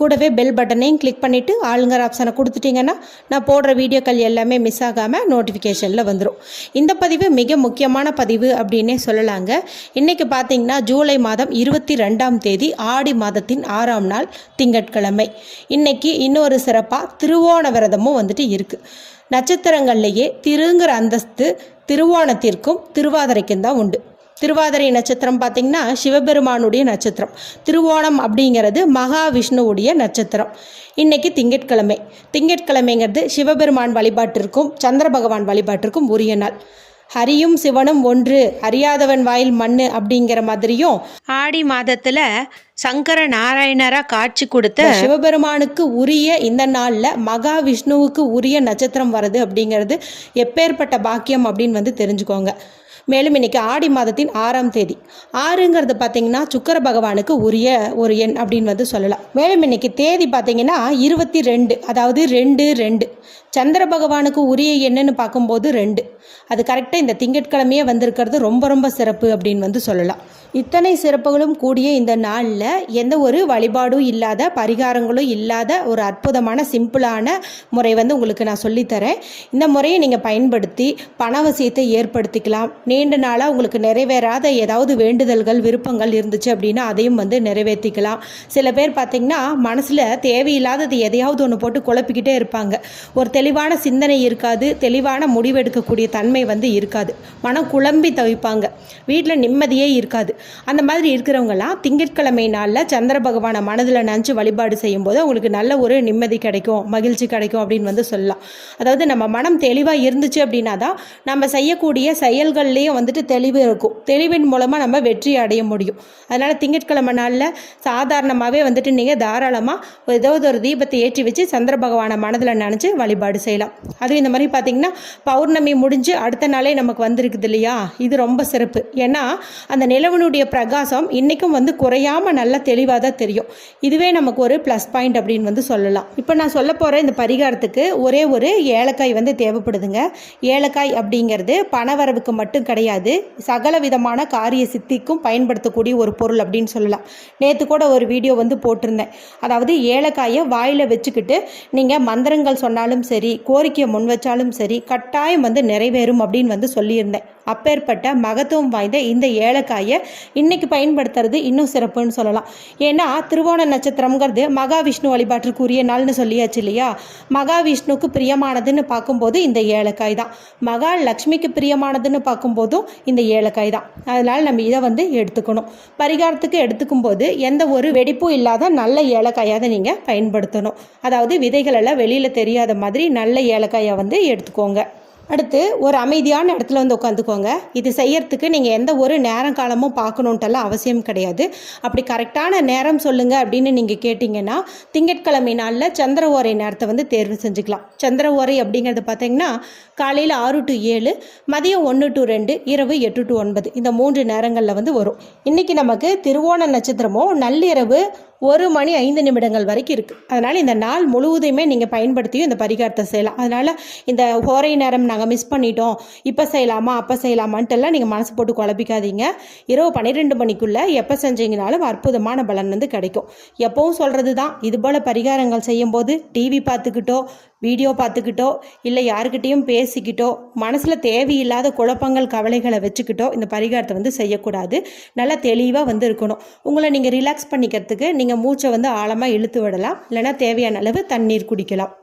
கூடவே பெல் பட்டனையும் கிளிக் பண்ணிவிட்டு ஆளுங்கர் ஆப்ஷனை கொடுத்துட்டிங்கன்னா நான் போடுற வீடியோக்கள் எல்லாமே மிஸ் ஆகாமல் நோட்டிஃபிகேஷனில் வந்துடும் இந்த பதிவு மிக முக்கியமான பதிவு அப்படின்னே சொல்லலாங்க. இன்றைக்கி பார்த்தீங்கன்னா ஜூலை மாதம் இருபத்தி ரெண்டாம் தேதி ஆடி மாதத்தின் ஆறாம் நாள் திங்கட்கிழமை. இன்னைக்கு இன்னொரு சிறப்பாக திருவோண விரதமும் வந்துட்டு இருக்குது நட்சத்திரங்கள்லேயே திருங்கிற அந்தஸ்து திருவோணத்திற்கும் திருவாதிரைக்கும் தான் உண்டு. திருவாதிரை நட்சத்திரம் பார்த்திங்கன்னா சிவபெருமானுடைய நட்சத்திரம். திருவோணம் அப்படிங்கிறது மகாவிஷ்ணுவுடைய நட்சத்திரம். இன்னைக்கு திங்கட்கிழமை. திங்கட்கிழமைங்கிறது சிவபெருமான் வழிபாட்டிற்கும் சந்திர பகவான் வழிபாட்டிற்கும் உரிய நாள். ஹரியும் சிவனும் ஒன்று. அறியாதவன் வாயில் மண்ணு அப்படிங்கிற மாதிரியும் ஆடி மாதத்தில் சங்கர நாராயணரா காட்சி கொடுத்த சிவபெருமானுக்கு உரிய இந்த நாளில் மகாவிஷ்ணுவுக்கு உரிய நட்சத்திரம் வருது அப்படிங்கிறது எப்பேற்பட்ட பாக்கியம் அப்படின்னு வந்து தெரிஞ்சுக்கோங்க. மேலும் இன்னைக்கு ஆடி மாதத்தின் ஆறாம் தேதி. ஆறுங்கிறது பார்த்திங்கன்னா சுக்கர பகவானுக்கு உரிய ஒரு எண் அப்படின்னு வந்து சொல்லலாம். மேலும் இன்னைக்கு தேதி பார்த்தீங்கன்னா இருபத்தி ரெண்டு அதாவது ரெண்டு ரெண்டு. சந்திர பகவானுக்கு உரிய என்னன்னு பார்க்கும்போது ரெண்டு. அது கரெக்டாக இந்த திங்கட்கிழமையே வந்திருக்கிறது. ரொம்ப ரொம்ப சிறப்பு அப்படின்னு வந்து சொல்லலாம். இத்தனை சிறப்புகளும் கூடிய இந்த நாளில் எந்த ஒரு வழிபாடும் இல்லாத பரிகாரங்களும் இல்லாத ஒரு அற்புதமான சிம்பிளான முறை வந்து உங்களுக்கு நான் சொல்லித்தரேன். இந்த முறையை நீங்கள் பயன்படுத்தி பணவசியத்தை ஏற்படுத்திக்கலாம். நீண்ட நாளாக உங்களுக்கு நிறைவேறாத ஏதாவது வேண்டுதல்கள் விருப்பங்கள் இருந்துச்சு அப்படின்னா அதையும் வந்து நிறைவேற்றிக்கலாம். சில பேர் பார்த்திங்கன்னா மனசில் தேவையில்லாதது எதையாவது ஒன்று போட்டு குழப்பிக்கிட்டே இருப்பாங்க. ஒருத்தர் தெளிவான சிந்தனை இருக்காது தெளிவான முடிவெடுக்கக்கூடிய தன்மை வந்து இருக்காது. மனம் குழம்பி தவிப்பாங்க. வீட்டில் நிம்மதியே இருக்காது. அந்த மாதிரி இருக்கிறவங்கலாம் திங்கட்கிழமை நாளில் சந்திர பகவானை மனதில் நினச்சி வழிபாடு செய்யும்போது அவங்களுக்கு நல்ல ஒரு நிம்மதி கிடைக்கும் மகிழ்ச்சி கிடைக்கும் அப்படின்னு வந்து சொல்லலாம். அதாவது நம்ம மனம் தெளிவாக இருந்துச்சு அப்படின்னா தான் நம்ம செய்யக்கூடிய செயல்கள்லேயும் வந்துட்டு தெளிவு இருக்கும். தெளிவின் மூலமாக நம்ம வெற்றி அடைய முடியும். அதனால் திங்கட்கிழமை நாளில் சாதாரணமாகவே வந்துட்டு நீங்கள் தாராளமாக ஏதாவது ஒரு தீபத்தை ஏற்றி வச்சு சந்திர பகவானை மனதில் நினச்சி வழிபாடு செய்யலாம். அதுவும் இந்த மாதிரி பார்த்தீங்கன்னா பௌர்ணமி முடிஞ்சு அடுத்த நாளே நமக்கு வந்திருக்குது இல்லையா? இது ரொம்ப சிறப்பு. ஏன்னா அந்த நிலவனுடைய பிரகாசம் இன்றைக்கும் வந்து குறையாமல் நல்ல தெளிவாக தான் தெரியும். இதுவே நமக்கு ஒரு ப்ளஸ் பாயிண்ட் அப்படின்னு வந்து சொல்லலாம். இப்போ நான் சொல்ல போகிற இந்த பரிகாரத்துக்கு ஒரே ஒரு ஏலக்காய் வந்து தேவைப்படுதுங்க. ஏலக்காய் அப்படிங்கிறது பணவரவுக்கு மட்டும் கிடையாது சகல விதமான காரிய சித்திக்கும் பயன்படுத்தக்கூடிய ஒரு பொருள் அப்படின்னு சொல்லலாம். நேற்று கூட ஒரு வீடியோ வந்து போட்டிருந்தேன். அதாவது ஏலக்காயை வாயில் வச்சுக்கிட்டு நீங்கள் மந்திரங்கள் சொன்னாலும் சரி கோரிக்கையை முன் வச்சாலும் சரி கட்டாயம் வந்து நிறைவேறும் அப்படின்னு வந்து சொல்லியிருந்தேன். அப்பேற்பட்ட மகத்துவம் வாய்ந்த இந்த ஏலக்காயை இன்னைக்கு பயன்படுத்துறது இன்னும் சிறப்புன்னு சொல்லலாம். ஏன்னா திருவோண நட்சத்திரம்ங்கிறது மகாவிஷ்ணு வழிபாட்டிற்குரிய நாள்னு சொல்லியாச்சு இல்லையா? மகாவிஷ்ணுக்கு பிரியமானதுன்னு பார்க்கும்போது இந்த ஏலக்காய் தான். மகா லக்ஷ்மிக்கு பிரியமானதுன்னு பார்க்கும்போதும் இந்த ஏலக்காய் தான். அதனால் நம்ம இதை வந்து எடுத்துக்கணும். பரிகாரத்துக்கு எடுத்துக்கும் போது எந்த ஒரு வெடிப்பும் இல்லாத நல்ல ஏலக்காயாக நீங்கள் பயன்படுத்தணும். அதாவது விதைகள் எல்லாம் வெளியில் தெரியாத மாதிரி நல்ல ஏலக்காயை வந்து எடுத்துக்கோங்க. அடுத்து ஒரு அமைதியான இடத்துல வந்து உட்காந்துக்கோங்க. இது செய்யறதுக்கு நீங்கள் எந்த ஒரு நேரம் காலமும் பார்க்கணுன்ட்டெல்லாம் அவசியம் கிடையாது. அப்படி கரெக்டான நேரம் சொல்லுங்கள் அப்படின்னு நீங்கள் கேட்டிங்கன்னா திங்கட்கிழமை நாளில் சந்திர ஓரை நேரத்தை வந்து தேர்வு செஞ்சுக்கலாம். சந்திர ஓரை அப்படிங்கிறது பார்த்தீங்கன்னா காலையில் ஆறு டு ஏழு மதியம் ஒன்று டு ரெண்டு இரவு எட்டு டு ஒன்பது. இந்த மூன்று நேரங்களில் வந்து வரும். இன்றைக்கி நமக்கு திருவோண நட்சத்திரமும் நள்ளிரவு ஒரு மணி ஐந்து நிமிடங்கள் வரைக்கும் இருக்குது அதனால் இந்த நாள் முழுவதுமே நீங்கள் பயன்படுத்தியும் இந்த பரிகாரத்தை செய்யலாம். அதனால் இந்த ஹோரை நேரம் நாங்கள் மிஸ் பண்ணிட்டோம். இப்போ செய்யலாமா அப்போ செய்யலாமான்ட்டுலாம் நீங்கள் மனசு போட்டு குழப்பிக்காதீங்க. இரவு பன்னிரெண்டு மணிக்குள்ளே எப்போ செஞ்சீங்கனாலும் அற்புதமான பலன் வந்து கிடைக்கும். எப்பவும் சொல்கிறது தான் இது போல் பரிகாரங்கள் செய்யும்போது டிவி பார்த்துக்கிட்டோ வீடியோ பார்த்துக்கிட்டோ இல்லை யாருக்கிட்டேயும் பேசிக்கிட்டோ மனசில் தேவையில்லாத குழப்பங்கள் கவலைகளை வச்சுக்கிட்டோ இந்த பரிகாரத்தை வந்து செய்யக்கூடாது. நல்லா தெளிவாக வந்து இருக்கணும். உங்களை நீங்கள் ரிலாக்ஸ் பண்ணிக்கிறதுக்கு நீங்கள் மூச்சை வந்து ஆழமாக இழுத்து விடலாம். இல்லைன்னா தேவையான அளவு தண்ணீர் குடிக்கலாம்.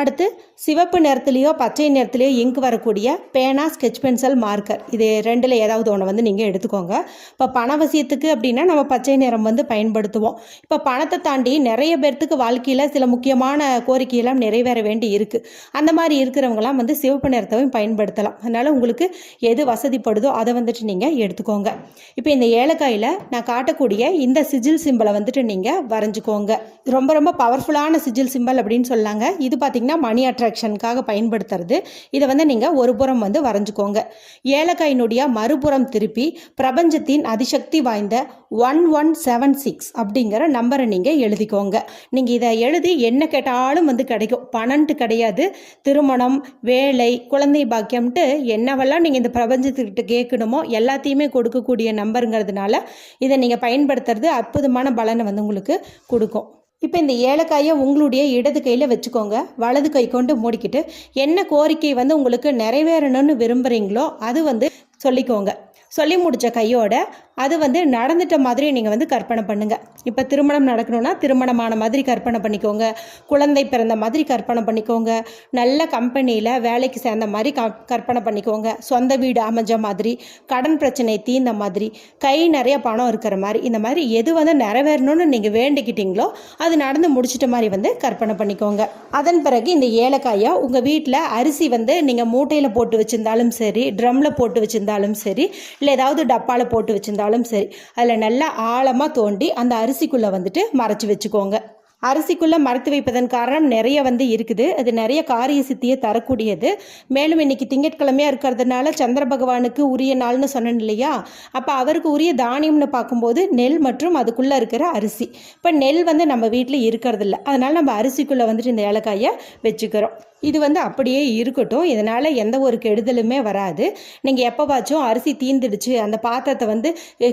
அடுத்து சிவப்பு நிறத்துலேயோ பச்சை நிறத்துலேயோ இங்கு வரக்கூடிய பேனா ஸ்கெட்ச் பென்சில் மார்க்கர். இது ரெண்டில் ஏதாவது ஒன்று வந்து நீங்கள் எடுத்துக்கோங்க. இப்போ பணவசியத்துக்கு அப்படின்னா நம்ம பச்சை நிறம் வந்து பயன்படுத்துவோம். இப்போ பணத்தை தாண்டி நிறைய பேர்த்துக்கு வாழ்க்கையில் சில முக்கியமான கோரிக்கையெல்லாம் நிறைவேற வேண்டி இருக்குது அந்த மாதிரி இருக்கிறவங்களாம் வந்து சிவப்பு நிறத்தையும் பயன்படுத்தலாம். அதனால் உங்களுக்கு எது வசதிப்படுதோ அதை வந்துட்டு நீங்கள் எடுத்துக்கோங்க. இப்போ இந்த ஏலக்காயில் நான் காட்டக்கூடிய இந்த சிஜில் சிம்பிளை வந்துட்டு நீங்கள் வரைஞ்சிக்கோங்க. ரொம்ப ரொம்ப பவர்ஃபுல்லான சிஜில் சிம்பிள் அப்படின்னு சொல்லாங்க. இது பார்த்திங்கன்னா பார்த்திங்கன்னா மணி அட்ராக்ஷனுக்காக பயன்படுத்துறது. இதை வந்து நீங்கள் ஒரு புறம் வந்து வரைஞ்சிக்கோங்க. ஏலக்காயினுடைய மறுபுறம் திருப்பி பிரபஞ்சத்தின் அதிசக்தி வாய்ந்த ஒன் ஒன் செவன் சிக்ஸ் அப்படிங்கிற நம்பரை நீங்கள் எழுதிக்கோங்க. நீங்கள் இதை எழுதி என்ன கேட்டாலும் வந்து கிடைக்கும். பணன்ட்டு கிடையாது. திருமணம் வேலை குழந்தை பாக்கியம்ட்டு என்னவெல்லாம் நீங்கள் இந்த பிரபஞ்சத்துக்கிட்ட கேட்கணுமோ எல்லாத்தையுமே கொடுக்கக்கூடிய நம்பருங்கிறதுனால இதை நீங்கள் பயன்படுத்துறது அற்புதமான பலனை வந்து உங்களுக்கு கொடுக்கும். இப்போ இந்த ஏலக்காயை உங்களுடைய இடது கையில் வச்சுக்கோங்க. வலது கை கொண்டு மூடிக்கிட்டு என்ன கோரிக்கை வந்து உங்களுக்கு நிறைவேறணும்னு விரும்புகிறீங்களோ அது வந்து சொல்லிக்கோங்க. சொல்லி முடித்த கையோட அது வந்து நடந்துட்ட மாதிரி நீங்கள் வந்து கற்பனை பண்ணுங்கள் இப்போ திருமணம் நடக்கணும்னா திருமணமான மாதிரி கற்பனை பண்ணிக்கோங்க. குழந்தை பிறந்த மாதிரி கற்பனை பண்ணிக்கோங்க. நல்ல கம்பெனியில் வேலைக்கு சேர்ந்த மாதிரி க கற்பனை பண்ணிக்கோங்க. சொந்த வீடு அமைஞ்ச மாதிரி கடன் பிரச்சனை தீர்ந்த மாதிரி கை நிறைய பணம் இருக்கிற மாதிரி இந்த மாதிரி எது வந்து நிறைவேறணும்னு நீங்கள் வேண்டிக்கிட்டீங்களோ அது நடந்து முடிச்சிட்ட மாதிரி வந்து கற்பனை பண்ணிக்கோங்க. அதன் பிறகு இந்த ஏலக்காயை உங்கள் வீட்டில் அரிசி வந்து நீங்கள் மூட்டையில் போட்டு வச்சுருந்தாலும் சரி ட்ரம்மில் போட்டு வச்சுருந்தாலும் சரி இல்லை ஏதாவது டப்பாவில் போட்டு வச்சுருந்தாலும் சரி அதில் நல்லா ஆழமாக தோண்டி அந்த அரிசிக்குள்ளே வந்துட்டு மறைச்சி வச்சுக்கோங்க. அரிசிக்குள்ளே மறைத்து வைப்பதன் காரணம் நிறைய வந்து இருக்குது. அது நிறைய காரிய சித்தியை தரக்கூடியது. மேலும் இன்னைக்கு திங்கட்கிழமையாக இருக்கிறதுனால சந்திர பகவானுக்கு உரிய நாள்னு சொன்னேன் இல்லையா? அப்போ அவருக்கு உரிய தானியம்னு பார்க்கும்போது நெல் மற்றும் அதுக்குள்ளே இருக்கிற அரிசி. இப்போ நெல் வந்து நம்ம வீட்டில் இருக்கிறதில்ல. அதனால் நம்ம அரிசிக்குள்ளே வந்துட்டு இந்த ஏலக்காயை வச்சுக்கிறோம். இது வந்து அப்படியே இருக்கட்டும். இதனால் எந்த ஒரு கெடுதலுமே வராது. நீங்கள் எப்போவாச்சும் அரிசி தீந்துடுச்சு அந்த பாத்திரத்தை வந்து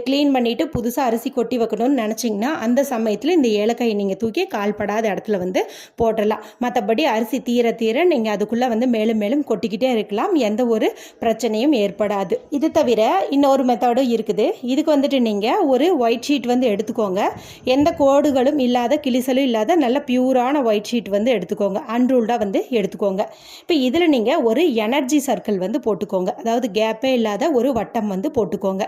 க்ளீன் பண்ணிவிட்டு புதுசாக அரிசி கொட்டி வைக்கணும்னு நினச்சிங்கன்னா அந்த சமயத்தில் இந்த ஏலக்காயை நீங்கள் தூக்கி கால்படாத இடத்துல வந்து போட்டுடலாம். மற்றபடி அரிசி தீர தீர நீங்கள் அதுக்குள்ளே வந்து மேலும் மேலும் கொட்டிக்கிட்டே இருக்கலாம். எந்த ஒரு பிரச்சனையும் ஏற்படாது. இது தவிர இன்னொரு மெத்தடும் இருக்குது. இதுக்கு வந்துட்டு நீங்கள் ஒரு ஒயிட் ஷீட் வந்து எடுத்துக்கோங்க. எந்த கோடுகளும் இல்லாத கிளிசலும் இல்லாத நல்ல பியூரான ஒயிட் ஷீட் வந்து எடுத்துக்கோங்க. அன்ரூல்டாக வந்து எடுத்துக்கோங்க. இப்போ இதில் நீங்கள் ஒரு எனர்ஜி சர்க்கிள் வந்து போட்டுக்கோங்க. அதாவது கேப்பே இல்லாத ஒரு வட்டம் வந்து போட்டுக்கோங்க.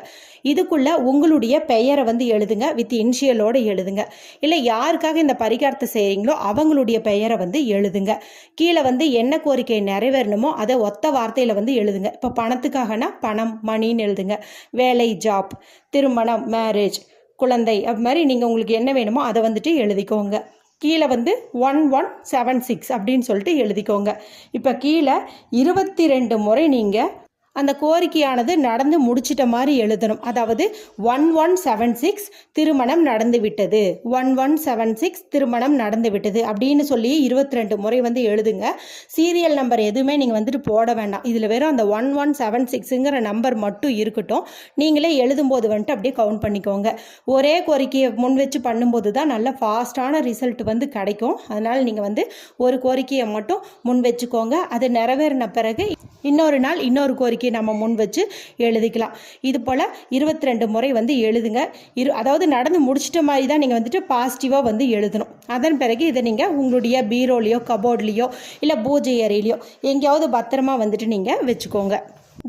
இதுக்குள்ளே உங்களுடைய பெயரை வந்து எழுதுங்க. வித் இன்ஷியலோடு எழுதுங்க. இல்லை யாருக்காக இந்த பரிகாரத்தை செய்கிறீங்களோ அவங்களுடைய பெயரை வந்து எழுதுங்க. கீழே வந்து என்ன கோரிக்கை நிறைவேறணுமோ அதை ஒத்த வார்த்தையில் வந்து எழுதுங்க. இப்போ பணத்துக்காகனா பணம் மணின்னு எழுதுங்க. வேலை ஜாப் திருமணம் மேரேஜ் குழந்தை அது மாதிரி நீங்கள் உங்களுக்கு என்ன வேணுமோ அதை வந்துட்டு எழுதிக்கோங்க. கீழே வந்து ஒன் ஒன் செவன் சிக்ஸ் அப்படின்னு சொல்லிட்டு எழுதிக்கோங்க. இப்போ கீழே இருபத்தி ரெண்டு முறை நீங்கள் அந்த கோரிக்கையானது நடந்து முடிச்சிட்ட மாதிரி எழுதணும். அதாவது ஒன் ஒன் செவன் சிக்ஸ் திருமணம் நடந்து விட்டது. ஒன் ஒன் செவன் சிக்ஸ் திருமணம் நடந்து விட்டது அப்படின்னு சொல்லி இருபத்தி ரெண்டு முறை வந்து எழுதுங்க. சீரியல் நம்பர் எதுவுமே நீங்கள் வந்துட்டு போட வேண்டாம். இதில் வெறும் அந்த ஒன் ஒன் செவன் சிக்ஸுங்கிற நம்பர் மட்டும் இருக்கட்டும். நீங்களே எழுதும்போது வந்துட்டு அப்படியே கவுண்ட் பண்ணிக்கோங்க. ஒரே கோரிக்கையை முன் வச்சு பண்ணும்போது தான் நல்ல ஃபாஸ்ட்டான ரிசல்ட் வந்து கிடைக்கும். அதனால் நீங்கள் வந்து ஒரு கோரிக்கையை மட்டும் முன் வச்சுக்கோங்க. அது நிறைவேறின பிறகு இன்னொரு நாள் இன்னொரு கோரிக்கை நம்ம முன் வச்சு எழுதிக்கலாம். இது போல் இருபத்தி ரெண்டு முறை வந்து எழுதுங்க. இரு அதாவது நடந்து முடிச்சிட்ட மாதிரி தான் நீங்கள் வந்துட்டு பாசிட்டிவாக வந்து எழுதணும். அதன் பிறகு இதை நீங்கள் உங்களுடைய பீரோலையோ கபோர்ட்லேயோ இல்லை பூஜை அறையிலையோ எங்கேயாவது பத்திரமா வந்துட்டு நீங்கள் வச்சுக்கோங்க.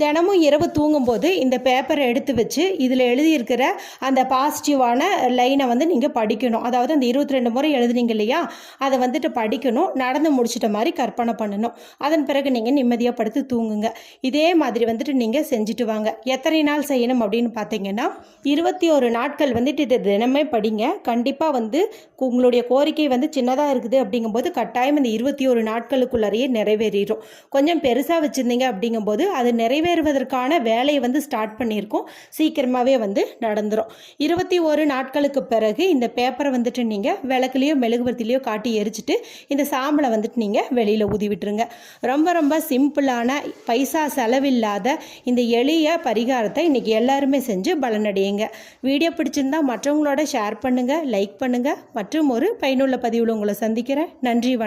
தினமும் இரவு தூங்கும்போது இந்த பேப்பரை எடுத்து வச்சு இதில் எழுதியிருக்கிற அந்த பாசிட்டிவான லைனை வந்து நீங்கள் படிக்கணும். அதாவது அந்த இருபத்தி ரெண்டு முறை எழுதுனீங்க இல்லையா? அதை வந்துட்டு படிக்கணும். நடந்து முடிச்சிட்ட மாதிரி கற்பனை பண்ணணும். அதன் பிறகு நீங்கள் நிம்மதியாக படுத்து தூங்குங்க. இதே மாதிரி வந்துட்டு நீங்கள் செஞ்சுட்டு வாங்க. எத்தனை நாள் செய்யணும் அப்படின்னு பார்த்தீங்கன்னா இருபத்தி ஒரு நாட்கள் வந்துட்டு இதை தினமே படிங்க. கண்டிப்பாக வந்து உங்களுடைய கோரிக்கை வந்து சின்னதாக இருக்குது அப்படிங்கும்போது கட்டாயம் இந்த இருபத்தி ஒரு நாட்களுக்குள்ளறையே நிறைவேறிடும் கொஞ்சம் பெருசாக வச்சுருந்தீங்க அப்படிங்கும்போது அது நிறைய நிறைவேறுவதற்கான வேலையை வந்து ஸ்டார்ட் பண்ணியிருக்கோம். சீக்கிரமாகவே வந்து நடந்துடும் இருபத்தி ஒரு நாட்களுக்கு பிறகு இந்த பேப்பரை வந்துட்டு நீங்கள் விளக்குலையோ மெழுகுபத்திலையோ காட்டி எரிச்சிட்டு இந்த சாம்பலை வந்துட்டு நீங்கள் வெளியில் ஊதி விட்டுருங்க. ரொம்ப ரொம்ப சிம்பிளான பைசா செலவில்லாத இந்த எளிய பரிகாரத்தை இன்றைக்கி எல்லாருமே செஞ்சு பலனடையுங்க. வீடியோ பிடிச்சிருந்தா மற்றவங்களோட ஷேர் பண்ணுங்கள் லைக் பண்ணுங்கள் மற்றும் ஒரு பயனுள்ள பதிவில் உங்களை சந்திக்கிறேன். நன்றி வணக்கம்.